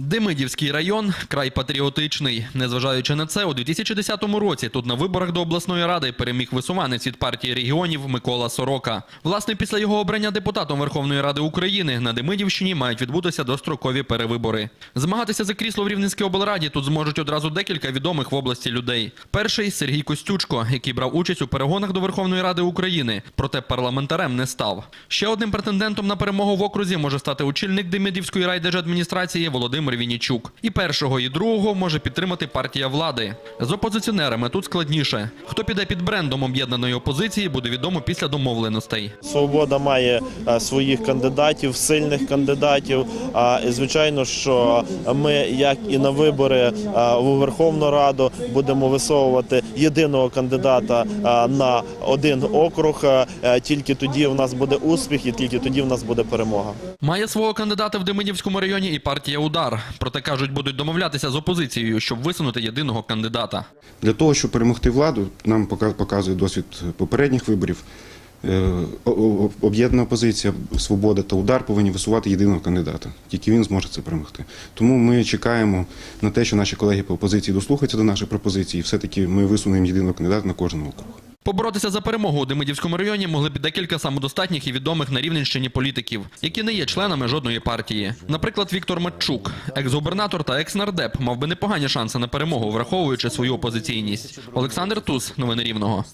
Демидівський район край патріотичний. Незважаючи на це, у 2010 році тут на виборах до обласної ради переміг висуванець від партії регіонів Микола Сорока. Власне, після його обрання депутатом Верховної Ради України на Демидівщині мають відбутися дострокові перевибори. Змагатися за крісло в Рівненській облраді тут зможуть одразу декілька відомих в області людей. Перший Сергій Костючко, який брав участь у перегонах до Верховної Ради України, проте парламентарем не став. Ще одним претендентом на перемогу в окрузі може стати очільник Демидівської райдержадміністрації Володимир Вінічук. І першого, і другого може підтримати партія влади. З опозиціонерами тут складніше. Хто піде під брендом об'єднаної опозиції, буде відомо після домовленостей. Свобода має е, своїх кандидатів, сильних кандидатів. А звичайно, що ми, як і на вибори е, у Верховну Раду, будемо висовувати єдиного кандидата е, на один округ. Е, Тільки тоді в нас буде успіх, і тільки тоді в нас буде перемога. Має свого кандидата в Демидівському районі і партія Удар. Проте кажуть, будуть домовлятися з опозицією, щоб висунути єдиного кандидата. Для того, щоб перемогти владу, нам пока- показує досвід попередніх виборів. е, Об'єднана опозиція, свобода та удар повинні висувати єдиного кандидата. Тільки він зможе це перемогти. Тому ми чекаємо на те, що наші колеги по опозиції дослухаються до наших пропозицій, і все-таки ми висунемо єдиного кандидата на кожен округ. Поборотися за перемогу у Демидівському районі могли б декілька самодостатніх і відомих на Рівненщині політиків, які не є членами жодної партії. Наприклад, Віктор Матчук, екс-губернатор та екс-нардеп, мав би непогані шанси на перемогу, враховуючи свою опозиційність. Олександр Туз, новини Рівного.